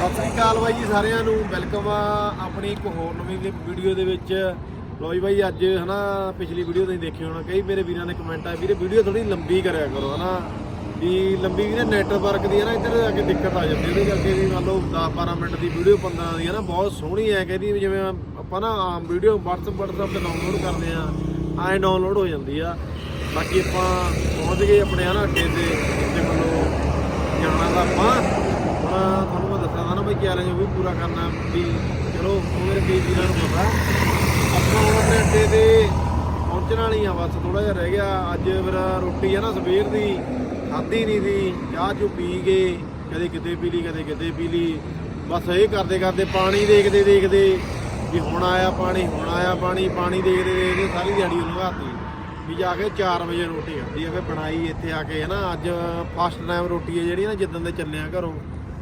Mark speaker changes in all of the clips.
Speaker 1: ਸਤਿ ਸ੍ਰੀ ਅਕਾਲ ਬਾਈ ਜੀ ਸਾਰਿਆਂ ਨੂੰ। ਵੈਲਕਮ ਆ ਆਪਣੀ ਇੱਕ ਹੋਰ ਨਵੀਂ ਵੀ- ਵੀਡੀਓ ਦੇ ਵਿੱਚ। ਲੋ ਜੀ ਬਾਈ, ਅੱਜ ਹਨਾ ਪਿਛਲੀ ਵੀਡੀਓ ਤੁਸੀਂ ਦੇਖੀ ਹੋਣਾ, ਕਈ ਮੇਰੇ ਵੀਰਾਂ ਦੇ ਕਮੈਂਟ ਆ ਵੀਰੇ ਵੀਡੀਓ ਥੋੜੀ ਲੰਬੀ ਕਰਿਆ ਕਰੋ, ਹਨਾ। ਵੀ ਲੰਬੀ ਵੀਰੇ ਨੈਟਵਰਕ ਦੀ ਹੈ ਨਾ ਇੱਧਰ ਆ ਕੇ ਦਿੱਕਤ ਆ ਜਾਂਦੀ ਉਹਦੇ ਕਰਕੇ ਵੀ ਮੰਨ ਲਓ 10 12 ਮਿੰਟ ਦੀ ਵੀਡੀਓ 15 ਦੀ ਹੈ ਨਾ ਬਹੁਤ ਸੋਹਣੀ ਹੈ ਕਹਿੰਦੀ ਵੀ ਜਿਵੇਂ ਆਪਾਂ ਨਾ ਆਮ ਵੀਡੀਓ WhatsApp WhatsApp ਤੇ ਡਾਊਨਲੋਡ ਕਰਦੇ ਆ, ਐਂ ਡਾਊਨਲੋਡ ਹੋ ਜਾਂਦੀ ਆ। ਬਾਕੀ ਆਪਾਂ ਪਹੁੰਚ ਗਏ ਆਪਣੇ, ਹਨਾ, ਅੱਡੇ ਤੇ ਤੇ ਮੰਨ ਜਾਣਾ ਤਾਂ ਆਪਾਂ। ਮੈਂ ਚੈਲੰਜ ਉਹ ਵੀ ਪੂਰਾ ਕਰਨਾ ਵੀ ਚਲੋ ਉਹ ਮੇਰੇ ਕਈ ਵੀਰਾਂ ਨੂੰ ਪਤਾ। ਆਪਾਂ ਹੁਣ ਆਪਣੇ ਅੱਡੇ ਤੇ ਪਹੁੰਚਣ ਵਾਲੀ ਆ, ਬਸ ਥੋੜਾ ਜਿਹਾ ਰਹਿ ਗਿਆ। ਅੱਜ ਮੇਰਾ ਰੋਟੀ ਆ ਨਾ ਸਵੇਰ ਦੀ, ਖਾਧੀ ਨਹੀਂ ਦੀ ਚਾਹ ਚੂ ਪੀ ਗਏ ਕਦੇ ਕਿਤੇ ਪੀ ਲਈ, ਕਦੇ ਕਿਤੇ ਪੀ ਲਈ। ਬਸ ਇਹ ਕਰਦੇ ਕਰਦੇ ਪਾਣੀ ਦੇਖਦੇ ਦੇਖਦੇ ਵੀ ਹੁਣ ਆਇਆ ਪਾਣੀ, ਹੁਣ ਆਇਆ ਪਾਣੀ ਪਾਣੀ ਦੇਖਦੇ ਦੇਖਦੇ ਸਾਰੀ ਦਿਹਾੜੀ ਉਹਨੂੰ ਲੰਘਾਤੀ ਵੀ ਜਾ ਕੇ 4 ਵਜੇ ਰੋਟੀ ਖਾਧੀ ਆ, ਫਿਰ ਬਣਾਈ ਇੱਥੇ ਆ ਕੇ ਹੈ ਨਾ ਅੱਜ ਫਸਟ ਟਾਈਮ ਰੋਟੀ ਹੈ ਜਿਹੜੀ ਨਾ, ਜਿੱਦਣ ਦੇ ਚੱਲਿਆ ਘਰੋਂ।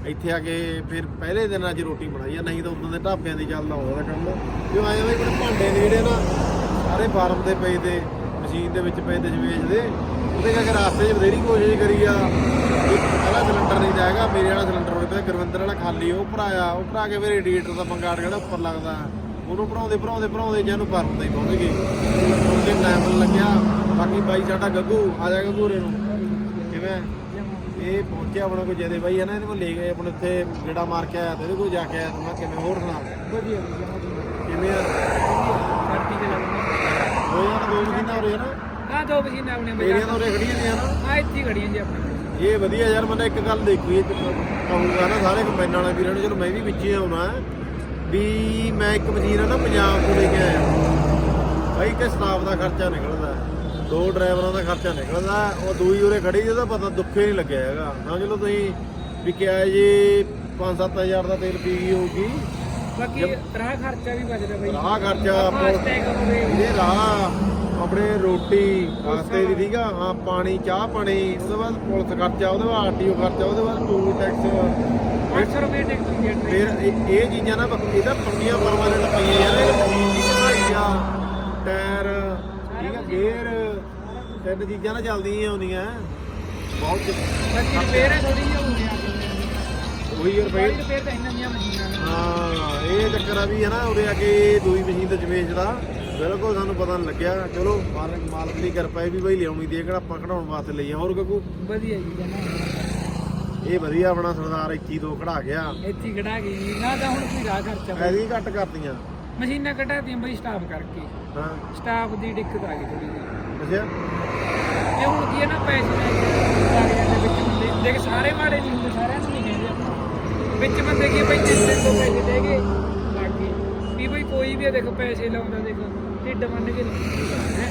Speaker 1: ਇੱਥੇ ਆ ਕੇ ਫਿਰ ਪਹਿਲੇ ਦਿਨ ਅੱਜ ਰੋਟੀ ਬਣਾਈ ਆ, ਨਹੀਂ ਤਾਂ ਉਦੋਂ ਦੇ ਢਾਬਿਆਂ ਦੀ ਚੱਲਦਾ ਹੁੰਦਾ ਕੰਮ ਜੋ ਆਏ ਹੋਏ ਜਿਹੜੇ ਭਾਂਡੇ ਨੇ ਜਿਹੜੇ ਨਾ, ਸਾਰੇ ਫਾਰਮ ਦੇ ਪਏ ਤੇ, ਮਸ਼ੀਨ ਦੇ ਵਿੱਚ ਪਏ ਤੇ ਵੇਚਦੇ ਉਹਦੇ ਕਰਕੇ ਰਾਸਤੇ 'ਚ ਬਥੇਰੀ ਕੋਸ਼ਿਸ਼ ਕਰੀ ਆ। ਵੀ ਪਹਿਲਾ ਸਿਲੰਡਰ ਨਹੀਂ ਜਾਏਗਾ ਮੇਰੇ ਵਾਲਾ ਸਿਲੰਡਰ ਹੋਵੇ ਤੇ ਗੁਰਵਿੰਦਰ ਵਾਲਾ ਖਾਲੀ, ਉਹ ਭਰਾਇਆ ਉਹ ਭਰਾ ਕੇ ਫਿਰ ਰੇਡੀਏਟਰ ਦਾ ਪੰਗਾੜ ਜਿਹੜਾ ਉੱਪਰ ਲੱਗਦਾ। ਉਹਨੂੰ ਭਰਾਉਂਦੇ ਭਰਾਉਂਦੇ ਭਰਾਉਂਦੇ ਜਾਨੂੰ ਫਾਰਮ ਤੇ ਹੀ ਪਹੁੰਚ ਗਏ। ਉਹਦੇ ਟਾਈਮ ਲੱਗਿਆ, ਬਾਕੀ ਬਾਈ ਸਾਡਾ ਗੱਗੂ, ਆ ਜਾ ਗੱਗੂ ਰੇ ਨੂੰ। ਕਿਵੇਂ? ਇਹ ਪਹੁੰਚਿਆ ਆਪਣਾ ਕੋਈ ਜਦੇ ਬਾਈ ਹੈ ਨਾ ਇਹਦੇ ਕੋਲ ਲੈ ਗਏ ਆਪਣੇ ਉੱਥੇ ਗੇੜਾ ਮਾਰ ਕੇ ਆਇਆ ਤੇ ਇਹਦੇ ਕੋਲ ਜਾ ਕੇ ਆਇਆ ਤੇ ਮੈਂ ਕਿਵੇਂ ਹੋਰ ਸੁਣਾ।
Speaker 2: ਵਧੀਆ
Speaker 1: ਕਿਵੇਂ ਆ?
Speaker 2: ਪਾਰਟੀ ਦੇ ਲੱਗਣਾ
Speaker 1: ਦੋ ਯਾਰ ਦੋ ਮਹੀਨਾ ਹੋ ਰਿਹਾ ਨਾ।
Speaker 2: ਹਾਂ ਦੋ ਮਸ਼ੀਨਾਂ ਆਪਣੇ
Speaker 1: ਮੇਰੀਆਂ ਤਾਂ ਉਰੇ ਖੜੀਆਂ ਨੇ ਨਾ।
Speaker 2: ਆ ਇੱਥੇ ਹੀ ਖੜੀਆਂ ਜੀ ਆਪਣੇ।
Speaker 1: ਇਹ ਵਧੀਆ ਯਾਰ ਮੈਂ ਇੱਕ ਗੱਲ ਦੇਖੀ ਇਹ ਕਹੂੰਗਾ ਨਾ ਸਾਰੇ ਕੰਬਾਈਨਾਂ ਵਾਲੇ ਵੀਰਾਂ ਨੂੰ ਚਲੋ ਮੈਂ ਵੀ ਵਿੱਚ ਹੀ ਆਉਣਾ ਵੀ ਮੈਂ ਇੱਕ ਮਸ਼ੀਨ ਆ ਨਾ ਪੰਜਾਬ ਤੋਂ ਲੈ ਕੇ ਆਇਆ। ਬਾਈ ਕਿ ਸਟਾਫ ਦਾ ਖਰਚਾ ਨਿਕਲਦਾ ਦੋ ਡਰਾਈਵਰਾਂ ਦਾ ਖਰਚਾ ਨਿਕਲਦਾ ਉਹ ਦੂਈ ਉਰੇ ਖੜੀ ਜਿਹਦਾ ਪਤਾ ਦੁੱਖੇ ਨਹੀਂ ਲੱਗਿਆ ਹੈਗਾ। ਸਮਝ ਲਓ ਤੁਸੀਂ ਵੀ ਕਿਹਾ ਜੀ 5-7000 ਦਾ ਤੇਲ ਪੀ ਗਈ ਹੋਊਗੀ।
Speaker 2: ਬਾਕੀ ਰਾਹ ਖਰਚਾ ਵੀ ਬਚਦਾ ਬਈ।
Speaker 1: ਰਾਹ ਖਰਚਾ ਇਹਦੇ ਰਾਹ ਆਪਣੇ ਰੋਟੀ ਰਸਤੇ ਦੀ ਠੀਕ ਆ ਹਾਂ ਪਾਣੀ ਚਾਹ ਪਾਣੀ ਉਹਦੇ ਬਾਅਦ ਪੁਲਿਸ ਖਰਚਾ ਉਹਦੇ ਬਾਅਦ ਆਰਟੀਓ ਖਰਚਾ ਉਹਦੇ ਬਾਅਦ ਟੂਲ ਟੈਕਸ।
Speaker 2: 800 ਰੁਪਏ ਟੈਕਸ
Speaker 1: ਫਿਰ ਇਹ ਇਹ ਚੀਜ਼ਾਂ ਨਾ ਇਹਦਾ ਪੰਗੀਆਂ ਪਰਮਾਨੈਂਟ ਪਈਆਂ ਯਾਰ ਇਹ ਤਿੰਨ ਚੀਜ਼ਾਂ ਨਾ ਚੱਲਦੀਆਂ ਹੀ ਆਉਂਦੀਆਂ। ਬਹੁਤ
Speaker 2: ਬਾਕੀ ਰਿਪੇਅਰ ਹੈ ਥੋੜੀ ਜਿਹੀ ਹੁੰਦੀ ਆ।
Speaker 1: ਉਹੀ ਯਾਰ
Speaker 2: ਬਾਈ ਰਿਪੇਅਰ ਤਾਂ ਇੰਨੀਆਂ ਦੀਆਂ ਮਸ਼ੀਨਾਂ ਨੇ।
Speaker 1: ਹਾਂ ਇਹ ਚੱਕਰ ਆ ਵੀ ਹੈ ਨਾ ਆ ਕੇ ਦੂਈ ਮਸ਼ੀਨ ਤੇ ਜਵੇਸ਼ ਦਾ। ਬਿਲਕੁਲ ਸਾਨੂੰ ਪਤਾ ਨਹੀਂ ਲੱਗਿਆ। ਚਲੋ ਮਾਲਕ ਮਾਲਕ ਦੀ ਕਿਰਪਾ ਹੈ ਵੀ ਬਈ ਲਿਆਉਣੀ ਦੀ ਕਿਹੜਾ ਆਪਾਂ ਕਢਾਉਣ ਵਾਸਤੇ ਲਈ ਆ। ਹੋਰ ਗੱਗੂ
Speaker 2: ਵਧੀਆ ਜੀ ਜਨਾ
Speaker 1: ਇਹ ਵਧੀਆ ਆਪਣਾ ਸਰਦਾਰ 21 ਦੋ ਕਢਾ ਗਿਆ।
Speaker 2: ਇੱਥੇ ਹੀ ਖੜਾ ਗਈ। ਨਾ ਤਾਂ ਹੁਣ ਕੋਈ ਰਾਹ ਖਰਚਾ।
Speaker 1: ਐਦੀ ਘੱਟ ਕਰਤੀਆਂ।
Speaker 2: ਮਸ਼ੀਨਾਂ ਕਢਾਤੀਆਂ ਬਈ ਸਟਾਫ ਕਰਕੇ।
Speaker 1: ਹਾਂ।
Speaker 2: ਸਟਾਫ ਦੀ ਦਿੱਕਤ ਆ ਗਈ ਥੋੜੀ ਜਿਹੀ।
Speaker 1: ਅੱਛਾ।
Speaker 2: ਇਹ ਹੁਣ ਕੀ ਹੈ ਨਾ ਪੈਸੇ ਕੇ ਲੱਗ ਜਾਂਦੇ ਵਿੱਚ ਬੰਦੇ ਦੇਖ ਸਾਰੇ ਮਾੜੇ ਨਹੀਂ ਹੁੰਦੇ ਸਾਰਿਆਂ ਨੂੰ ਨਹੀਂ ਕਹਿੰਦੇ ਆਪਾਂ। ਵਿੱਚ ਬੰਦੇ ਕੀ ਬਈ ਜਿੰਨੇ ਤੋਂ ਪੈਸੇ ਲੈ ਗਏ ਬਾਕੀ ਵੀ ਬਈ ਕੋਈ ਵੀ ਦੇਖੋ ਪੈਸੇ ਲਾਉਂਦਾ ਦੇਖੋ ਢਿੱਡ ਮੰਨ ਕੇ ਹੈ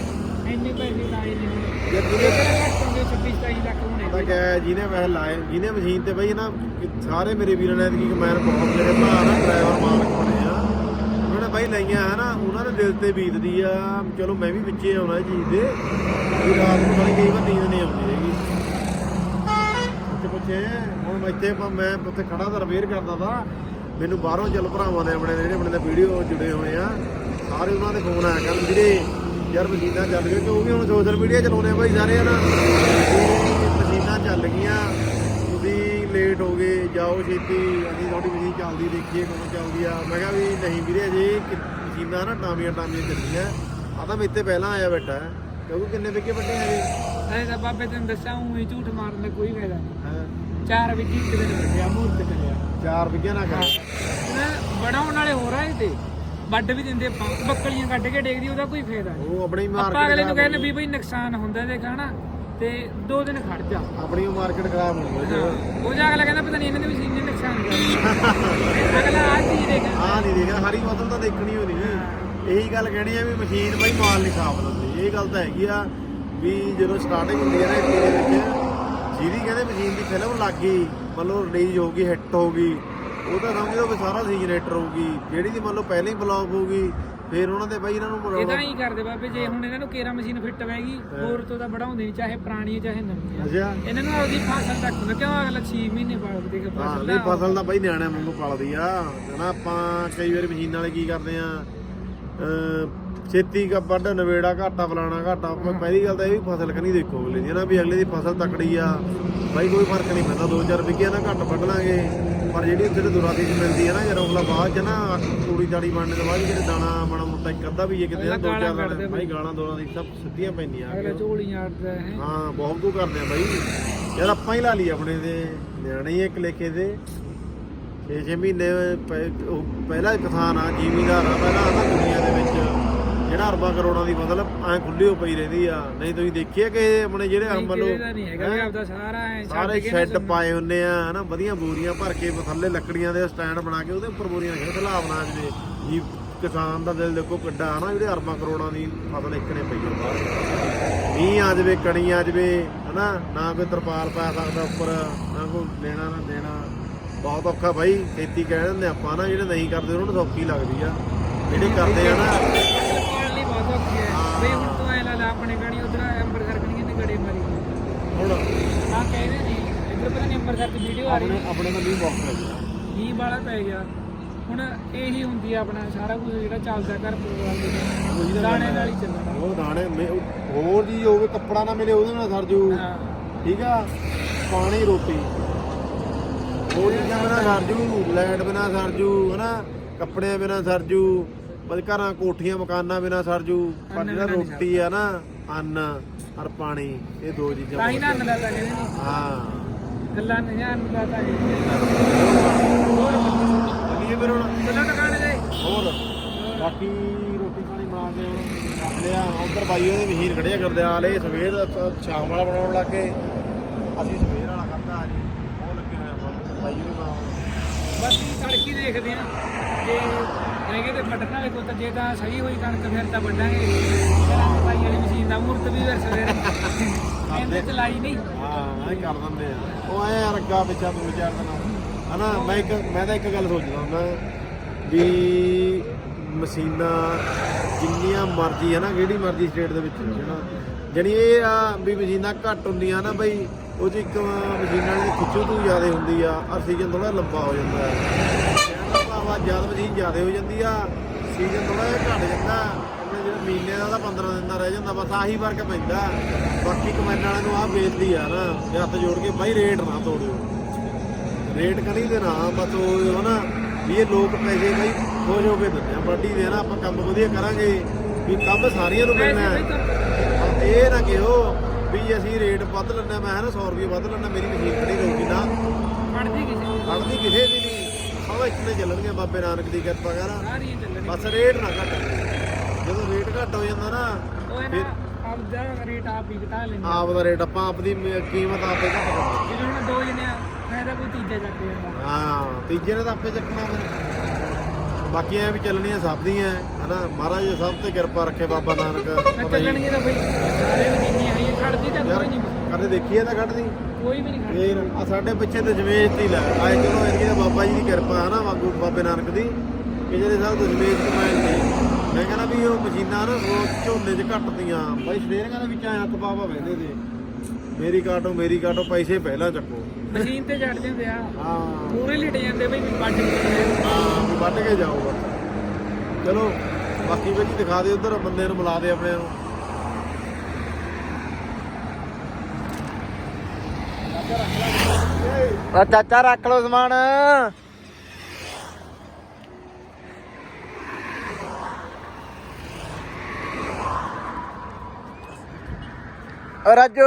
Speaker 2: ਇੰਨੇ ਪੈਸੇ ਲਾਏ ਹੁਣ।
Speaker 1: ਜੇ
Speaker 2: ਇਹ ਕਿਹੜਾ ਘੱਟ ਹੁੰਦੇ 26 27 ਲੱਖ ਹੋਣੇ
Speaker 1: ਕਿਆ ਹੈ ਜਿਹਨੇ ਪੈਸੇ ਲਾਏ ਜਿਹਨੇ ਮਸ਼ੀਨ ਤੇ ਬਈ ਨਾ ਕਿ ਸਾਰੇ ਮੇਰੇ ਵੀਰਾਂ ਨੇ ਐਤਕੀ ਕਮੈਨ ਬਹੁਤ ਮੇਰੇ ਭਰਾ ਨਾ ਡਰਾਈਵਰ ਮਾਲਕ ਬਣੇ ਆ ਉਹਨਾਂ ਨੇ ਬਾਈ ਲਈਆਂ ਹੈ ਨਾ ਉਹਨਾਂ ਦੇ ਦਿਲ ਤੇ ਬੀਤਦੀ ਆ। ਚਲੋ ਮੈਂ ਵੀ ਵਿੱਚੇ ਆਉਣਾ ਇਹ ਦੇ ਵੀ ਰਾਤ ਨੂੰ ਬੜੀ ਕਈ ਵਾਰ ਨੀਂਦ ਨਹੀਂ ਆਉਂਦੀ ਹੈਗੀ। ਉੱਥੇ ਪੁੱਛੇ ਹੁਣ ਇੱਥੇ ਮੈਂ ਉੱਥੇ ਖੜਾ ਤਾਂ ਰਿਪੇਅਰ ਕਰਦਾ ਤਾ ਮੈਨੂੰ ਬਾਹਰੋਂ ਚੱਲ ਭਰਾਵਾਂ ਨੇ ਆਪਣੇ, ਜਿਹੜੇ ਆਪਣੇ ਨਾਲ ਵੀਡੀਓ ਜੁੜੇ ਹੋਏ ਆ। ਸਾਰੇ ਉਹਨਾਂ ਦੇ ਫੋਨ ਆਇਆ ਕਰਨ ਜਿਹੜੇ ਯਾਰ ਮਸ਼ੀਨਾਂ ਚੱਲ ਗਏ ਕਿਉਂਕਿ ਹੁਣ ਸੋਸ਼ਲ ਮੀਡੀਆ ਚਲਾਉਂਦੇ ਆ ਬਾਈ ਸਾਰੇ ਨਾ ਮਸ਼ੀਨਾਂ ਚੱਲ ਗਈਆਂ। ਲੇਟ ਹੋ ਗਏ ਜਾਓ ਛੇਤੀ ਅਸੀਂ ਤੁਹਾਡੀ ਮਸ਼ੀਨ ਚੱਲਦੀ ਦੇਖੀਏ ਕਦੋਂ ਚੱਲਦੀ ਆ। ਮੈਂ ਕਿਹਾ ਵੀ ਨਹੀਂ ਵੀਰੇ ਅਜੇ ਕਿ- ਮਸ਼ੀਨਾਂ ਨਾ ਟਾਮੀਆਂ ਟਾਮੀਆਂ ਚੱਲਦੀਆਂ ਆ ਤਾਂ ਮੇਰੇ ਤੇ ਪਹਿਲਾਂ ਆਇਆ ਬੈਠਾ ਹੈ। ਕਿਉਂਕਿ ਕਿੰਨੇ ਵਿਕੇ ਵੱਡੇ ਹੈਗੇ
Speaker 2: ਐ ਤਾਂ ਬਾਬੇ ਤੈਨੂੰ ਦੱਸਾਂ ਉਹ ਝੂਠ ਮਾਰਨ ਦਾ ਕੋਈ ਫਾਇਦਾ ਨਹੀਂ।
Speaker 1: ਹਾਂ।
Speaker 2: ਚਾਰ ਵਿੱਚ ਇੱਕ ਦਿਨ ਕੱਢਿਆ ਮੂਰਤ ਕਰਿਆ
Speaker 1: ਚਾਰ ਵਿਕਿਆ ਨਾ ਕਰ।
Speaker 2: ਬਣਾਉਣ ਵਾਲੇ ਹੋ ਰਹੇ ਤੇ ਵੱਡ ਵੀ ਦਿੰਦੇ ਆਪਾਂ। ਬੱਕਲੀਆਂ ਕੱਢ ਕੇ ਡੇਗਦੀ ਉਹਦਾ ਕੋਈ ਫਾਇਦਾ ਨਹੀਂ।
Speaker 1: ਉਹ ਆਪਣੀ
Speaker 2: ਆਪਾਂ
Speaker 1: ਮਾਰਕੀਟ
Speaker 2: ਅਗਲੇ ਨੂੰ ਕਹਿੰਦੇ ਵੀ ਬਈ ਨੁਕਸਾਨ ਹੁੰਦਾ ਦੇਖ ਹਨਾ। ਤੇ ਦੋ ਦਿਨ ਖੜ ਜਾ।
Speaker 1: ਆਪਣੀ ਮਾਰਕੀਟ ਖਰਾਬ ਹੋ ਗਈ
Speaker 2: ਉਹ ਜਾ ਅਗਲਾ ਕਹਿੰਦਾ ਪਤਾ ਨਹੀਂ ਇਹਨਾਂ ਦੇ ਮਸ਼ੀਨ ਨੇ ਨੁਕਸਾਨ ਕਰਤਾ ਅਗਲਾ ਆ ਚੀਜ਼ ਦੇਖ।
Speaker 1: ਆ ਨਹੀਂ ਦੇਖਿਆ ਹਰੀ ਬੋਤਲ ਤਾਂ ਦੇਖਣੀ ਹੋਣੀ। ਇਹੀ ਗੱਲ ਕਹਿਣੀ ਆ ਵੀ ਮਸ਼ੀਨ ਬਈ ਮਾਲ ਨਹੀਂ ਸਾਫ਼ ਦਿੰਦੀ। ਇਹ ਗੱਲ ਤਾਂ ਹੈਗੀ ਆ ਵੀ ਜਦੋਂ ਸਟਾਰਟਿੰਗ ਹੁੰਦੀ ਹੈ ਨਾ ਇੱਥੇ ਦੇ ਵਿੱਚ ਜਿਹਦੀ ਕਹਿੰਦੇ ਮਸ਼ੀਨ ਦੀ ਫਿਲਮ ਲੱਗ ਗਈ ਮੰਨ ਲਓ ਰਿਲੀਜ਼ ਹੋ ਗਈ ਹਿੱਟ ਹੋ ਗਈ ਉਹ ਤਾਂ ਸਮਝ ਵੀ ਸਾਰਾ ਸੀਜਨੇਟਰ ਹੋਊਗੀ ਜਿਹੜੀ ਦੀ ਮੰਨ ਲਓ ਪਹਿਲਾਂ ਹੀ ਬਲੌਕ ਹੋਊਗੀ ਫਿਰ ਉਹਨਾਂ ਦੇ ਬਈ ਇਹਨਾਂ ਨੂੰ
Speaker 2: ਇਹਦਾ
Speaker 1: ਮਰਵਾਉਣਾ
Speaker 2: ਹੀ ਕਰਦੇ ਬਾਬੇ ਜੇ ਹੁਣ ਇਹਨਾਂ ਨੂੰ ਕੇਰਾ ਮਸ਼ੀਨ ਫਿੱਟ ਪੈਗੀ ਹੋਰ ਤੋਂ ਤਾਂ ਬੜਾਉਂਦੇ ਨਹੀਂ ਚਾਹੇ ਪੁਰਾਣੀ ਹੈ ਚਾਹੇ ਨਵੀਂ
Speaker 1: ਅੱਛਾ।
Speaker 2: ਇਹਨਾਂ ਨੂੰ ਆਪਦੀ ਫਸਲ ਤੱਕ ਹੁੰਦਾ ਕਿਉਂ ਅਗਲਾ 6 ਮਹੀਨੇ ਬਾਅਦ ਦੇਖ ਫਸਲ
Speaker 1: ਨਹੀਂ
Speaker 2: ਦਾ?
Speaker 1: ਫਸਲ ਤਾਂ ਬਈ ਨਿਆਣਿਆਂ ਵਾਂਗੂ ਪਲਦੀ ਆ। ਹਨਾ ਆਪਾਂ ਕਈ ਵਾਰੀ ਮਸ਼ੀਨਾਂ ਵਾਲੇ ਕੀ ਕਰਦੇ ਆ ਛੇਤੀ ਕਾ ਵੱਢ ਨਵੇੜਾ ਘਾਟਾ ਫਲਾਣਾ ਘਾਟਾ ਪਹਿਲੀ ਗੱਲ ਤਾਂ ਇਹ ਵੀ ਫਸਲ ਕਨੀ ਦੇਖੋ ਅਗਲੇ ਦੀ ਨਾ ਵੀ ਅਗਲੇ ਦੀ ਫਸਲ ਤਕੜੀ ਆ। ਬਾਈ ਕੋਈ ਫ਼ਰਕ ਨਹੀਂ ਪੈਂਦਾ 2000 ਵਿਕਿਆ ਨਾ ਘੱਟ ਵੱਢ ਲਾਂਗੇ। ਪਰ ਜਿਹੜੀ ਉੱਥੇ ਤੇ ਦੁਰਾਤੀ ਚ ਮਿਲਦੀ ਹੈ ਨਾ ਜਦੋਂ ਅਗਲਾ ਬਾਅਦ ਚ ਨਾ ਤੂੜੀ ਦਾੜੀ ਬਣਨ ਤੋਂ ਬਾਅਦ ਜਿਹੜੇ ਦਾਣਾ ਮਾੜਾ ਮੋਟਾ ਇੱਕ ਅੱਧਾ ਵੀ ਇਹ ਕਿਤੇ ਨਾ ਦੋ ਚਾਰ ਦਾਣੇ ਬਾਈ ਗਾਲਾਂ ਦੋਲਾਂ ਦੀ ਸਭ ਸਿੱਧੀਆਂ ਪੈਂਦੀਆਂ
Speaker 2: ਅਗਲਾ ਝੋਲੀਆਂ ਆੜਦਾ ਹੈ
Speaker 1: ਹਾਂ ਬਹੁਤ ਕੁ ਕਰਦੇ ਆ ਬਾਈ। ਯਾਰ ਆਪਾਂ ਹੀ ਲਾ ਲਈ ਆਪਣੇ ਦੇ ਨਿਆਣੇ ਹੀ ਇੱਕ ਲੇਖੇ ਦੇ। 6-6 ਮਹੀਨੇ ਪਹਿਲਾ ਕਿਸਾਨ ਆ ਜ਼ਿਮੀਦਾਰ ਆ ਪਹਿਲਾਂ ਆ ਦੁਨੀਆ ਦੇ ਵਿੱਚ। ਜਿਹੜਾ ਅਰਬਾਂ ਕਰੋੜਾਂ ਦੀ ਫਸਲ ਐ ਖੁੱਲੀ ਹੋ ਪਈ ਰਹਿੰਦੀ ਆ। ਨਹੀਂ ਤੁਸੀਂ ਦੇਖਿਆ ਕਿ ਆਪਣੇ ਜਿਹੜੇ ਅੰਬ ਲੋ
Speaker 2: ਸਾਰਾ
Speaker 1: ਸ਼ੈੱਡ ਪਾਏ ਹੁੰਨੇ ਆ ਹਨਾ? ਵਧੀਆ ਬੋਰੀਆਂ ਭਰ ਕੇ ਥੱਲੇ ਲੱਕੜੀਆਂ ਦੇ ਸਟੈਂਡ ਬਣਾ ਕੇ ਉਹਦੇ ਉੱਪਰ ਬੋਰੀਆਂ ਤੇ ਲਾਭ ਨਾ ਜਵੇ ਜੀ ਕਿਸਾਨ ਦਾ ਦਿਲ ਦੇਖੋ ਕਿੱਡਾ ਹਨਾ? ਜਿਹੜੇ ਅਰਬਾਂ ਕਰੋੜਾਂ ਦੀ ਫਸਲ ਇੱਕਨੇ ਪਈ ਬਾਹਰ। ਮੀਂਹ ਆ ਜਵੇ ਕਣੀ ਆ ਜਵੇ ਹਨਾ? ਨਾ ਕੋਈ ਤਰਪਾਲ ਪਾ ਸਕਦਾ ਉੱਪਰ ਨਾ ਕੋਈ ਲੈਣਾ ਨਾ ਦੇਣਾ। ਬਹੁਤ ਔਖਾ ਬਾਈ ਖੇਤੀ ਕਹਿ ਦਿੰਦੇ ਆਪਾਂ ਨਾ ਜਿਹੜੇ ਨਹੀਂ ਕਰਦੇ ਉਹਨਾਂ ਨੂੰ ਸੌਖੀ ਲੱਗਦੀ ਆ। ਜਿਹੜੇ ਕਰਦੇ ਆ ਨਾ
Speaker 2: ਬਈ ਹੁਣ ਤੂੰ ਐ ਲਾ ਲਾ ਆਪਣੇ ਗਾੜੀ ਉਧਰ ਅੰਬਰਸਰ ਕਣੀ ਨੇ ਗੜੇ ਮਾਰੀ।
Speaker 1: ਹੁਣ?
Speaker 2: ਨਾ ਕਹਿੰਦੇ ਨਹੀਂ ਇੱਧਰ ਪਤਾ ਨਹੀਂ ਅੰਬਰਸਰ ਦੀ ਵੀਡੀਓ ਆ ਰਹੀ।
Speaker 1: ਆਪਣੇ ਆਪਣੇ ਨਾਲ ਮੀਂਹ ਬਹੁਤ ਪੈ ਗਿਆ
Speaker 2: ਮੀਂਹ ਵਾਲਾ ਪੈ ਗਿਆ। ਹੁਣ ਇਹੀ ਹੁੰਦੀ ਆ ਆਪਣਾ ਸਾਰਾ ਕੁਝ ਜਿਹੜਾ ਚੱਲਦਾ ਘਰ ਪਰਿਵਾਰ ਦੇ ਵਿੱਚ। ਦਾਣੇ ਨਾਲ ਹੀ ਚੱਲਣਾ
Speaker 1: ਉਹ ਦਾਣੇ ਮੇ- ਉਹ- ਹੋਰ ਜੀ ਹੋਵੇ ਕੱਪੜਾ ਨਾ ਮਿਲੇ ਉਹਦੇ ਨਾਲ ਸਰ ਜੂ।
Speaker 2: ਹਾਂ।
Speaker 1: ਠੀਕ ਆ? ਪਾਣੀ ਰੋਟੀ। ਹੋਰ ਚੀਜ਼ਾਂ ਬਿਨਾ ਸਰ ਜੂ ਲਾਈਟ ਬਿਨਾ ਸਰ ਜੂ ਹਨਾ? ਕੱਪੜਿਆਂ ਬਿਨਾ ਸਰ ਜੂ। ਬਸ ਘਰਾਂ ਕੋਠੀਆਂ ਮਕਾਨਾਂ ਬਿਨਾ ਸਰ ਜੂ ਪਰ
Speaker 2: ਅੰਨ
Speaker 1: ਜਿਹੜਾ ਰੋਟੀ ਆ ਨਾ ਅੰਨ ਔਰ ਪਾਣੀ ਇਹ ਦੋ ਚੀਜ਼ਾਂ
Speaker 2: ਤਾਂ ਹੀ ਨਾ ਅੰਨਦਾਤਾ ਕਹਿੰਦੇ ਨੇ।
Speaker 1: ਹਾਂ।
Speaker 2: ਗੱਲਾਂ ਨਹੀਂ ਅੰਨਦਾਤਾ ਕਹਿੰਦੇ ਹੋਰ
Speaker 1: ਅਗੀ ਫਿਰ ਹੁਣ।
Speaker 2: ਚੱਲੋ ਟਿਕਾਣੇ ਦੇ
Speaker 1: ਹੋਰ ਬਾਕੀ ਰੋਟੀ ਪਾਣੀ ਬਣਾ ਕੇ ਹੁਣ ਰੱਖ ਲਿਆ। ਉਧਰ ਬਾਈ ਉਹਦੇ ਮਸ਼ੀਨ ਖੜਿਆ ਕਰਦੇ ਆ ਲੈ ਸਵੇਰ ਸ਼ਾਮ ਵਾਲਾ ਬਣਾਉਣ ਲੱਗ। ਗਏ ਅਸੀਂ ਸਵੇਰ ਵਾਲਾ ਖਾਧਾ ਅੱਜ ਉਹ ਲੱਗੇ ਹੋਏ ਬਾਈ ਉਹਦੇ
Speaker 2: ਇਹ ਤੜਕੀ ਦੇਖਦੇ ਆ ਹੈਗੇ ਤੇ ਵੱਢਣ ਵਾਲੇ ਕੋਲ ਤਾਂ ਜੇ ਤਾਂ ਸਹੀ ਹੋਈ ਕਣਕ ਫਿਰ ਤਾਂ ਵੱਢਾਂਗੇ। ਭਾਈ ਵਾਲੀ ਮਸ਼ੀਨ ਦਾ ਮੂਰਤ ਵੀ ਫਿਰ ਸਵੇਰ। ਇਹਨੇ ਚਲਾਈ ਨਹੀਂ।
Speaker 1: ਹਾਂ ਐ ਕਰ ਦਿੰਦੇ ਆ। ਉਹ ਐ ਰੱਗਾ ਵਿੱਚਾ ਦੋ ਚਾਰ ਦਿਨ। ਹਨਾ ਮੈਂ ਇੱਕ ਮੈਂ ਤਾਂ ਇੱਕ ਗੱਲ ਸੋਚਦਾ ਹੁੰਦਾ ਵੀ ਮਸ਼ੀਨਾਂ ਜਿੰਨੀਆਂ ਮਰਜ਼ੀ ਹੈ ਨਾ ਕਿਹੜੀ ਮਰਜ਼ੀ ਸਟੇਟ ਦੇ ਵਿੱਚ ਹਨਾ। ਜਿਹੜੀ ਇਹ ਆ ਵੀ ਮਸ਼ੀਨਾਂ ਘੱਟ ਹੁੰਦੀਆਂ ਨਾ ਬਈ ਉਹ 'ਚ ਇੱਕ ਮਸ਼ੀਨਾਂ ਦੀ ਖਿੱਚੂ ਤੂੰ ਜ਼ਿਆਦਾ ਹੁੰਦੀ ਆ ਔਰ ਸੀਜ਼ਨ ਥੋੜਾ ਲੰਬਾ ਹੋ ਜਾਂਦਾ। ਹੈ ਜਦ ਮਸ਼ੀਨ ਜ਼ਿਆਦਾ ਹੋ ਜਾਂਦੀ ਆ। ਸੀਜ਼ਨ ਥੋੜਾ ਜਿਹਾ ਘੱਟ ਜਾਂਦਾ। ਆਪਣੇ ਜਿਹੜਾ ਮਹੀਨੇ ਦਾ ਤਾਂ 15 ਦਿਨ ਦਾ ਰਹਿ ਜਾਂਦਾ ਬਸ ਆਹੀ ਫ਼ਰਕ ਪੈਂਦਾ। ਬਾਕੀ ਕਮੈਨ ਵਾਲਿਆਂ ਨੂੰ ਆਹ ਵੇਚਦੀ ਆ ਨਾ ਇਹ ਹੱਥ ਜੋੜ ਕੇ ਬਾਈ ਰੇਟ ਨਾ ਤੋੜਿਓ। ਰੇਟ ਕਰੀ ਦੇ ਨਾ ਬਸ ਉਹ ਹਨਾ ਵੀ ਇਹ ਲੋਕ ਪੈਸੇ ਬਈ ਹੋ ਕੇ ਦਿੰਦੇ ਆ। ਬਾਡੀ ਦੇ ਨਾ ਆਪਾਂ ਕੰਮ ਵਧੀਆ ਕਰਾਂਗੇ ਵੀ ਕੰਮ ਸਾਰੀਆਂ ਨੂੰ ਮਿਲਣਾ ਹੈ। ਇਹ ਨਾ ਕਿਹੋ ਵੀ ਅਸੀਂ ਰੇਟ ਵੱਧ ਲੈਣਾ ਮੈਂ ਨਾ 100 ਰੁਪਏ ਵੱਧ ਲੈਣਾ ਮੇਰੀ ਮਸ਼ੀਨ ਖੜੀ ਰਹੂਗੀ ਨਾ।
Speaker 2: ਪੜਦੀ ਕਿਸੇ ਨੂੰ।
Speaker 1: ਖੜਦੀ ਕਿਸੇ ਦੀ ਨਹੀਂ ਸਭ ਇੱਕ ਨੇ ਚੱਲਣਗੇ ਬਾਬੇ ਨਾਨਕ ਦੀ ਕਿਰਪਾ ਕਰ।
Speaker 2: ਸਾਰੀਆਂ ਚੱਲਣੀਆਂ
Speaker 1: ਬਸ ਰੇਟ ਨਾ ਘਟ ਜਦੋਂ ਰੇਟ ਘੱਟ ਹੋ ਜਾਂਦਾ ਨਾ
Speaker 2: ਉਹ ਹੈ ਨਾ ਆਪਦਾ ਰੇਟ ਆਪ ਹੀ ਘਟਾ ਲੈਂਦੇ
Speaker 1: ਆਪ ਦਾ ਰੇਟ ਆਪਾਂ ਆਪਦੀ ਮ- ਕੀਮਤ ਆਪੇ ਘੱਟ
Speaker 2: ਜਿਵੇਂ ਹੁਣ ਦੋ ਜਣੇ ਆ ਮੈਂ ਤਾਂ ਕੋਈ ਤੀਜਾ ਚੱਕ ਜਾਂਦਾ
Speaker 1: ਹਾਂ ਤੀਜੇ ਨੇ ਤਾਂ ਆਪੇ ਚੱਕਣਾ ਫਿਰ। ਬਾਕੀ ਐ ਵੀ ਚੱਲਣੀਆਂ ਸਭ ਦੀਆਂ ਹਨਾ? ਮਹਾਰਾਜ ਸਭ ਤੇ ਕਿਰਪਾ ਰੱਖੇ ਬਾਬਾ ਨਾਨਕ।
Speaker 2: ਮੈਂ
Speaker 1: ਪਤਾ ਹੀ-
Speaker 2: ਚੱਲਣਗੇ ਤਾਂ ਬਈ ਸਾਰੇ ਮਹੀਨੇ ਆਈ ਖੜਦੀ ਤਾਂ
Speaker 1: ਯਾਰ
Speaker 2: ਕੋਈ ਨਹੀਂ।
Speaker 1: ਕਦੇ ਦੇਖੀ ਐ ਤਾਂ ਕੱਢਦੀ
Speaker 2: ਕੋਈ ਵੀ ਨਹੀਂ ਖੜਦੀ
Speaker 1: ਫੇਰ ਆ ਸਾਡੇ ਪਿੱਛੇ ਤੇ ਜਮੇਸ਼ ਦੀ ਲੈ ਆਏ ਚਲੋ ਇਹਦੀ ਤਾਂ ਬਾਬਾ ਜੀ ਦੀ ਕਿਰਪਾ ਹੈ ਨਾ ਵਾਗੂ ਬਾਬੇ ਨਾਨਕ ਦੀ। ਕਿ ਜਿਹੜੇ ਸਾਹਿਬ ਦਸ਼ਮੇਸ਼ ਕਮਾਇਲ ਤੇ ਮੈਂ ਕਹਿੰਦਾ ਵੀ ਉਹ ਮਸ਼ੀਨਾਂ ਨਾ ਉਹ ਝੋਨੇ 'ਚ ਘੱਟਦੀਆਂ। ਬਾਈ ਸਵੇਰਾਂ ਦੇ ਵਿੱਚ ਐ ਹੱਥ ਪਾਵਾ ਵਹਿੰਦੇ ਤੇ ਮੇਰੀ ਕਾਟੋ ਮੇਰੀ ਕਾਟੋ ਪੈਸੇ ਪਹਿਲਾਂ ਚੱਕੋ।
Speaker 2: ਮਸ਼ੀਨ ਤੇ ਚੜ ਜਾਂਦੇ ਆ।
Speaker 1: ਹਾਂ।
Speaker 2: ਪੂਰੇ ਲਿਟ ਜਾਂਦੇ ਬਈ ਜਾਂਦੇ
Speaker 1: ਹਾਂ ਵੱਢ ਕੇ ਜਾਓ ਬਸ। ਚਲੋ ਬਾਕੀ ਵੀ ਦਿਖਾ ਦੇ ਉਧਰ ਬੰਦੇ ਨੂੰ ਮਿਲਾ ਦੇ ਆਪਣੇ ਨੂੰ। ਆ ਚਾਚਾ ਰੱਖ ਲਓ ਸਮਾਨ। ਰਾਜੂ।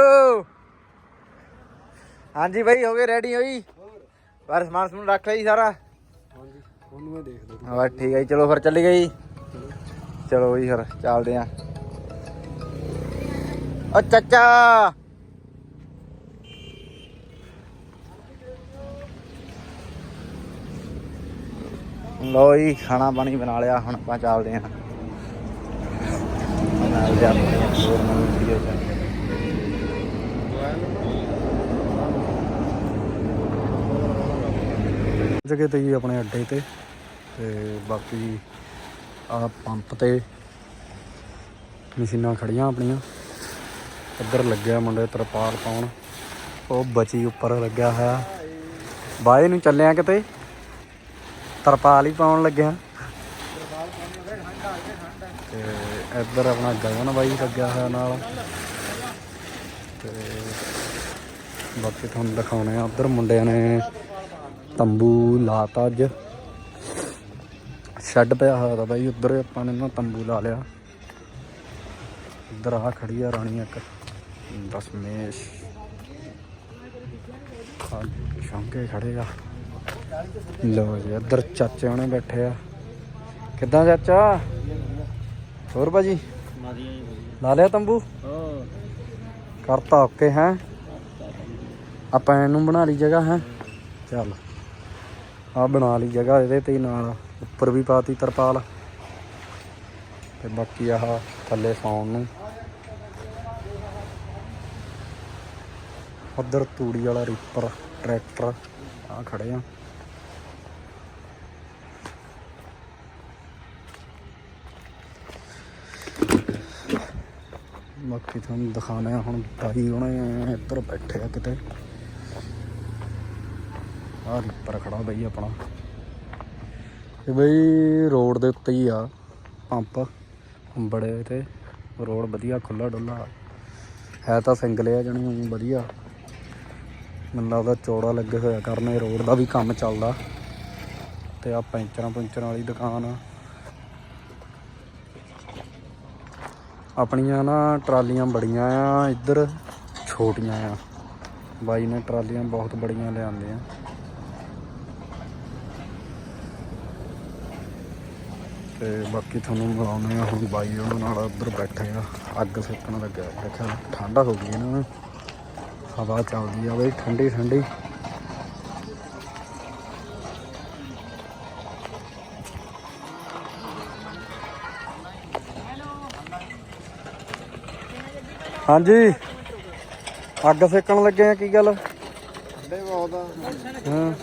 Speaker 1: ਹਾਂਜੀ ਭਾਈ ਹੋ ਗਏ ਰੈਡੀ ਹੋਈ? ਪਰ ਸਮਾਨ ਸਮੂਨ ਰੱਖ ਲਿਆ ਜੀ ਸਾਰਾ।
Speaker 3: ਹਾਂਜੀ ਉਹਨੂੰ ਮੈਂ ਦੇਖ ਲਓ
Speaker 1: ਹਾਂ ਠੀਕ ਹੈ ਜੀ, ਚਲੋ ਫਿਰ ਚੱਲੀ ਗਈ। ਚਲੋ ਜੀ ਫਿਰ, ਚੱਲਦੇ ਆਂ। ਓ ਚਾਚਾ। ਲੋ ਜੀ, ਖਾਣਾ ਪਾਣੀ ਬਣਾ ਲਿਆ, ਹੁਣ ਆਪਾਂ ਚੱਲਦੇ ਆਂ ਮਿਲਦੇ ਆਂ ਵੀਡੀਓ ਚ।
Speaker 3: ਜਗ੍ਹਾ ਤੇ ਜੀ ਆਪਣੇ ਅੱਡੇ ਤੇ ਤੇ ਬਾਕੀ ਆ ਪੰਪ ਤੇ ਮਸ਼ੀਨਾਂ ਖੜੀਆਂ ਆਪਣੀਆਂ। ਇੱਧਰ ਲੱਗਿਆ ਮੁੰਡੇ ਤਰਪਾਲ ਪਾਉਣ। ਉਹ ਬਚੀ ਉੱਪਰ ਲੱਗਿਆ ਹੋਇਆ। ਬਾਏ ਨੂੰ ਚੱਲਿਆ ਕਿਤੇ? ਤਰਪਾਲ ਹੀ ਪਾਉਣ ਲੱਗਿਆ ਤੇ ਇੱਧਰ ਆਪਣਾ ਗਗਨ ਬਾਈ ਲੱਗਿਆ ਹੋਇਆ ਨਾਲ। ਤੇ ਬਾਕੀ ਤੁਹਾਨੂੰ ਦਿਖਾਉਣੇ ਆ, ਉੱਧਰ ਮੁੰਡਿਆਂ ਨੇ ਤੰਬੂ ਲਾਤਾ ਅੱਜ। ਸ਼ੈੱਡ ਪਿਆ ਹੋਇਆ ਤਾਂ ਬਾਈ, ਉੱਧਰ ਆਪਾਂ ਨੇ ਨਾ ਤੰਬੂ ਲਾ ਲਿਆ। ਇੱਧਰ ਆ ਖੜੀ ਆ ਰਾਣੀ ਇੱਕ। ਦਸਮੇਸ਼ ਆ ਸ਼ੌਂਕੇ ਖੜੇ ਲੋ ਜੀ, ਇੱਧਰ ਚਾਚੇ ਉਹਨੇ ਬੈਠੇ ਆ। ਕਿੱਦਾਂ ਚਾਚਾ? ਹੋਰ ਭਾਜੀ? ਲਾ ਲਿਆ ਤੰਬੂ? ਕਰਤਾ ਓਕੇ, ਹੈ? ਆਪਾਂ ਇਹਨੂੰ ਬਣਾ ਲਈ ਜਗ੍ਹਾ, ਹੈ? ਚੱਲ। ਆ ਬਣਾ ਲਈ ਜਗ੍ਹਾ ਇਹਦੇ ਤੇ ਨਾਲ, ਉੱਪਰ ਵੀ ਪਾਤੀ ਤਰਪਾਲ। ਤੇ ਬਾਕੀ ਆਹ ਥੱਲੇ ਸੌਣ ਨੂੰ। ਉਧਰ ਤੂੜੀ ਵਾਲਾ ਰੀਪਰ ਟਰੈਕਟਰ ਆ ਖੜੇ ਆ। ਬਾਕੀ ਤੁਹਾਨੂੰ ਦਿਖਾਣਾ ਹੁਣ ਬਾਈ ਉਹਨੇ ਇੱਧਰ ਬੈਠੇ ਆ ਕਿਤੇ। ਆ ਰੀਪਰ ਖੜਾ ਬਈ ਆਪਣਾ। ਇਹ ਬਈ ਰੋਡ ਦੇ ਉੱਤੇ ਹੀ ਆ, ਪੰਪ। ਬੜੇ ਤੇ ਰੋਡ ਵਧੀਆ ਖੁੱਲਾ ਡੁੱਲਾ ਹੈ ਤਾਂ ਸਿੰਗਲ ਆ, ਜਣੀ ਵਧੀਆ। ਮੈਨੂੰ ਲੱਗਦਾ ਚੌੜਾ ਲੱਗੇ ਹੋਇਆ ਕਰਨੇ ਰੋਡ ਦਾ ਵੀ ਕੰਮ ਚੱਲਦਾ। ਤੇ ਆ ਪੈਂਚਰਾਂ ਪੁੰਚਰਾਂ ਵਾਲੀ ਦੁਕਾਨ ਆ। ਆਪਣੀਆਂ ਨਾ ਟਰਾਲੀਆਂ ਬੜੀਆਂ ਆ, ਇੱਧਰ ਛੋਟੀਆਂ ਆ। ਬਾਈ ਨੇ ਟਰਾਲੀਆਂ ਬਹੁਤ ਬੜੀਆਂ ਲਿਆਂਦੀਆਂ। ਤੇ ਬਾਕੀ ਤੁਹਾਨੂੰ ਮਿਲਾਉਂਦੇ ਆ, ਹੁਣ ਬਾਈ ਉਹਨਾਂ ਨਾਲ ਉੱਧਰ ਬੈਠੇ ਆ। ਅੱਗ ਸੇਕਣ ਲੱਗਿਆ। ਦੇਖਿਆ, ਠੰਡਾ ਹੋ ਗਈ ਨਾ। ਹਵਾ ਚੱਲਦੀ ਆ ਬਈ ਠੰਡੀ ਠੰਡੀ ਹਾਂਜੀ। ਅੱਗ ਸੇਕਣ ਲੱਗੇ ਆ ਕੀ ਗੱਲ?
Speaker 1: ਠੰਡੇ ਬਹੁਤ ਆ।
Speaker 3: ਹਾਂ।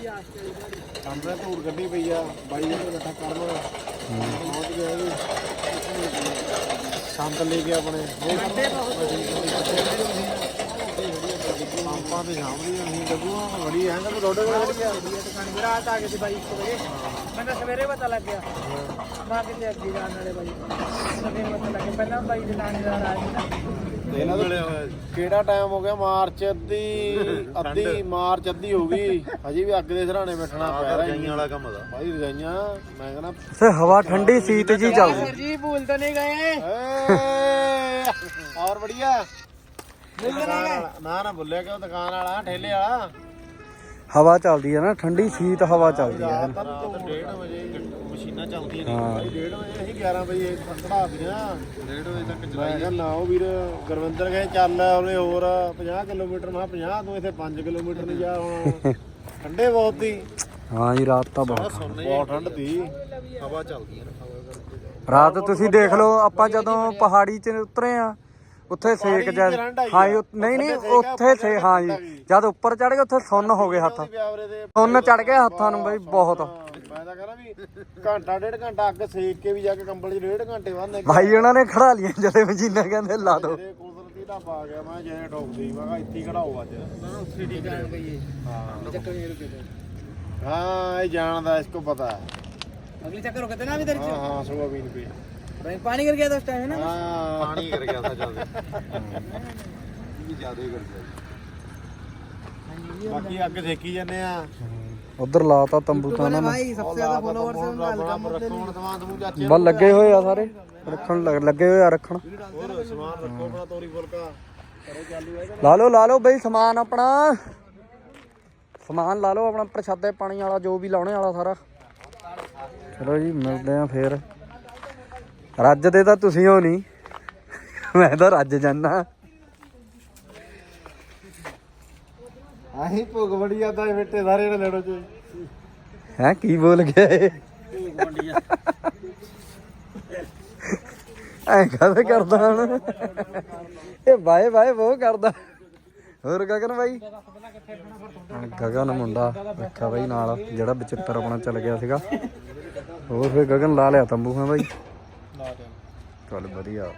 Speaker 1: ਸਾਹਮਣੇ ਧੂੜ ਗੱਡੀ ਪਈ ਆ। ਬਾਈ ਨੇ ਇਕੱਠਾ ਕਰਨ ਪਹੁੰਚ ਗਿਆ ਜੀ। ਸੰਤ ਲੈ ਕੇ ਆਪਣੇ। ਪੰਪਾਂ ਤੇ ਸਾਹਮਣੇ ਨਹੀਂ ਲੱਗੂਆ ਬੜੀ ਹੈ ਤਾਂ ਰੋਡੇ ਕੋਲ ਖੜੀ ਆ
Speaker 2: ਦੁਕਾਨ ਰਾਤ ਆ ਗਏ ਸੀ ਬਾਈ 1 ਵਜੇ। ਮੈਨੂੰ ਤਾਂ ਸਵੇਰੇ ਪਤਾ ਲੱਗ ਗਿਆ। ਮੈਂ ਕਿਤੇ ਅੱਗੇ ਜਾਣ ਵਾਲੇ ਬਾਈ। ਸਵੇਰੇ ਪਤਾ ਲੱਗਿਆ ਪਹਿਲਾਂ ਬਾਈ ਦੇ ਲਾਣੇਦਾਰ ਆਏ ਸੀ। ਨਾ
Speaker 1: ਇਹਨਾਂ ਦਾ ਕਿਹੜਾ ਟਾਈਮ ਹੋ ਗਿਆ? ਮਾਰਚ ਅੱਧੀ ਅੱਧੀ ਮਾਰਚ ਅੱਧੀ ਹੋ ਗਈ। ਅਜੇ ਵੀ ਅੱਗ ਦੇ ਸਰਾਣੇ ਬੈਠਣਾ ਪੈ ਰਿਹਾ ਰਜਾਈਆਂ ਵਾਲਾ ਕੰਮ ਦਾ। ਭਾਈ ਰਜਾਈਆਂ ਮੈਂ ਕਹਿੰਦਾ
Speaker 3: ਤੇ ਹਵਾ ਠੰਡੀ ਸੀਤ ਜੀ ਚੱਲਦੀ
Speaker 2: ਜੀ ਭੂਲ ਤਾਂ ਨਹੀਂ ਗਏ।
Speaker 1: ਔਰ ਬੜੀਆ ਨਾ ਨਾ ਭੁੱਲਿਆ ਕਿ ਉਹ ਦੁਕਾਨ ਵਾਲਾ ਠੇਲੇ ਵਾਲਾ।
Speaker 3: ਹਵਾ ਚੱਲਦੀ ਹੈ ਨਾ ਠੰਡੀ ਸੀਤ ਹਵਾ ਚੱਲਦੀ ਹੈ।
Speaker 1: ਰਾਤ ਨੂੰ 1:30 ਵਜੇ ਮਸ਼ੀਨਾਂ ਚੱਲਦੀਆਂ ਨੇ।
Speaker 3: ਹਾਂ।
Speaker 1: ਭਾਈ 1:30 ਵਜੇ ਅਸੀਂ 11 ਵਜੇ ਚੜਾਤੀਆਂ 1:30 ਵਜੇ ਤੱਕ ਚਲਾਈ ਮੈਂ ਕਿਹਾ ਨਾ ਉਹ ਵੀਰ ਗੁਰਵਿੰਦਰ ਕਹੇ ਚੱਲ ਉਹਨੇ ਹੋਰ 50 ਕਿਲੋਮੀਟਰ। ਮੈਂ ਕਿਹਾ 50 ਤੂੰ ਇੱਥੇ 5 ਕਿਲੋਮੀਟਰ ਨਹੀਂ ਜਾ ਹੁਣ। ਠੰਡੇ ਬਹੁਤ ਸੀ।
Speaker 3: ਹਾਂ ਜੀ ਰਾਤ ਤਾਂ ਬਹੁਤ
Speaker 1: ਬਹੁਤ ਠੰਡ ਸੀ। ਹਵਾ ਚੱਲਦੀ ਹੈ
Speaker 3: ਰਾਤ ਤੁਸੀਂ ਦੇਖ ਲਓ ਆਪਾਂ ਜਦੋਂ ਪਹਾੜੀ 'ਚ ਉਤਰੇ ਆ ਉੱਥੇ ਸੇਕ ਜਦ ਹਾਂ ਨਹੀਂ ਨਹੀਂ ਉੱਥੇ ਸੇ ਹਾਂ ਜੀ। ਜਦ ਉੱਪਰ ਚੜ ਗਏ ਉੱਥੇ ਸੁੰਨ ਹੋ ਗਏ ਹੱਥ। ਸੁੰਨ ਚੜ ਗਿਆ ਹੱਥਾਂ ਨੂੰ ਬਈ ਬਹੁਤ
Speaker 1: ਮੈਂ ਤਾਂ ਕਹਿੰਦਾ ਵੀ ਘੰਟਾ ਡੇਢ ਘੰਟਾ ਅੱਗ ਸੇਕ ਕੇ ਵੀ ਜਾ ਕੇ ਕੰਬਲ 'ਚ ਡੇਢ ਘੰਟੇ ਬੰਨ੍ਹ
Speaker 3: ਭਾਈ ਉਹਨਾਂ ਨੇ ਖੜਾ ਲੀਆਂ ਜਦੇ ਮਸ਼ੀਨਾਂ ਕਹਿੰਦੇ ਲਾ ਦੋ।
Speaker 1: ਕੁਦਰਤੀ ਦਾ ਪਾ ਗਿਆ ਮੈਂ ਜੇ ਠੋਕਦੀ ਮੈਂ ਕਿਹਾ ਇੱਥੇ ਖੜਾਓ ਅੱਜ।
Speaker 2: ਨਾ ਉੱਥੇ ਠੀਕ ਆਣ ਗਈ
Speaker 1: ਹਾਂ।
Speaker 2: ਚੱਕਰ ਨਹੀਂ ਰੁਕੇ
Speaker 1: ਹਾਂ ਇਹ ਜਾਣਦਾ ਇਸ ਕੋ ਪਤਾ।
Speaker 2: ਅਗਲੀ ਚੱਕਰ ਰੁਕਦੇ ਨਾ ਵੀ ਤੇਰੇ ਚ?
Speaker 1: ਹਾਂ ਹਾਂ ਸੁਭਾ ਵੀ ਨਹੀਂ ਪਈ
Speaker 2: भाई पानी गिर गया था उस टाइम है ना
Speaker 1: ਹਾਂ ਪਾਣੀ ਕਰ ਗਿਆ ਸੀ ਜਿਆਦਾ ਵੀ ਜਿਆਦਾ ਕਰ ਗਿਆ ਬਾਕੀ ਅੱਗ ਦੇਖੀ ਜਾਂਦੇ ਆ
Speaker 3: ਉਧਰ ਲਾਤਾ ਤੰਬੂ ਤਾਂ ਉਹਨਾਂ ਨੇ
Speaker 2: भाई सबसे ज्यादा फॉलोअर्स है उनका हल्का
Speaker 1: ਰੱਖਣ ਸਮਾਨ ਤੂੰ ਚਾਚੇ
Speaker 3: ਬਸ ਲੱਗੇ ਹੋਏ ਆ ਸਾਰੇ ਰੱਖਣ ਲੱਗ- ਲੱਗੇ ਹੋਏ ਆ ਰੱਖਣ
Speaker 1: ਹੋਰ ਸਮਾਨ ਰੱਖੋ ਆਪਣਾ ਤੋਰੀ ਫੁਲਕਾ ਕਰੋ ਚਾਲੂ ਹੈ
Speaker 3: ਲਾ ਲਓ ਲਾ ਲਓ ਬਈ ਸਮਾਨ ਆਪਣਾ ਸਮਾਨ ਲਾ ਲਓ ਆਪਣਾ ਪ੍ਰਸ਼ਾਦੇ ਪਾਣੀ ਵਾਲਾ ਜੋ ਵੀ ਲਾਉਣੇ ਵਾਲਾ ਸਾਰਾ ਚਲੋ ਜੀ ਮਿਲਦੇ ਆ ਫੇਰ ਰੱਜ ਦੇ ਤਾਂ ਤੁਸੀਂ ਹੋ ਨਹੀਂ ਮੈਂ ਤਾਂ ਰੱਜ ਜਾਨਾ
Speaker 1: ਆਹੀ ਭੁਗ ਬੜੀ ਜਾਂਦਾ ਬੇਟੇ ਸਾਰੇ ਨੇ ਲੜੋ ਚ
Speaker 3: ਹੈ ਕੀ ਬੋਲ ਗਿਆ ਇਹ ਐ ਕਦ ਕਰਦਾ ਹਣ? ਇਹ ਬਾਏ ਬਾਏ ਉਹ ਕਰਦਾ। ਹੋਰ ਗਗਨ ਬਾਈ? ਗਗਨ ਮੁੰਡਾ ਰੱਖਿਆ ਬਾਈ ਨਾਲ ਜਿਹੜਾ ਬਚਿੱਤਰ ਆਪਣਾ ਚੱਲ ਗਿਆ ਸੀਗਾ। ਹੋਰ ਫੇ ਗਗਨ ਲਾ ਲਿਆ ਤੰਬੂ ਹਾਂ ਬਾਈ। ਚੱਲ ਵਧੀਆ।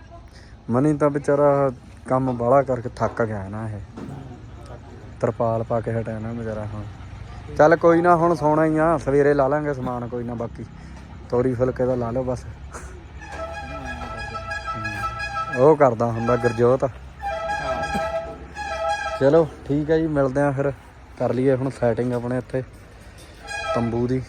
Speaker 3: ਮਨੀ ਤਾਂ ਵਿਚਾਰਾ ਕੰਮ ਬਾਹਲਾ ਕਰਕੇ ਥੱਕ ਗਿਆ ਨਾ ਇਹ। ਤਰਪਾਲ ਪਾ ਕੇ ਹਟਿਆ ਨਾ ਵਿਚਾਰਾ ਹੁਣ। ਚੱਲ ਕੋਈ ਨਾ, ਹੁਣ ਸੌਣਾ ਹੀ ਆ। ਸਵੇਰੇ ਲਾ ਲਾਂਗੇ ਸਮਾਨ, ਕੋਈ ਨਾ ਬਾਕੀ। ਤੋਰੀ ਫੁਲਕੇ ਦਾ ਲਾ ਲਓ ਬਸ। ਉਹ ਕਰਦਾ ਹੁੰਦਾ ਗੁਰਜੋਤ। ਚਲੋ, ਠੀਕ ਹੈ ਜੀ, ਮਿਲਦੇ ਆ ਫਿਰ। ਕਰ ਲਈਏ ਹੁਣ ਸੈਟਿੰਗ ਆਪਣੇ ਇੱਥੇ। ਤੰਬੂ ਦੀ।